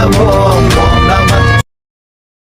amor.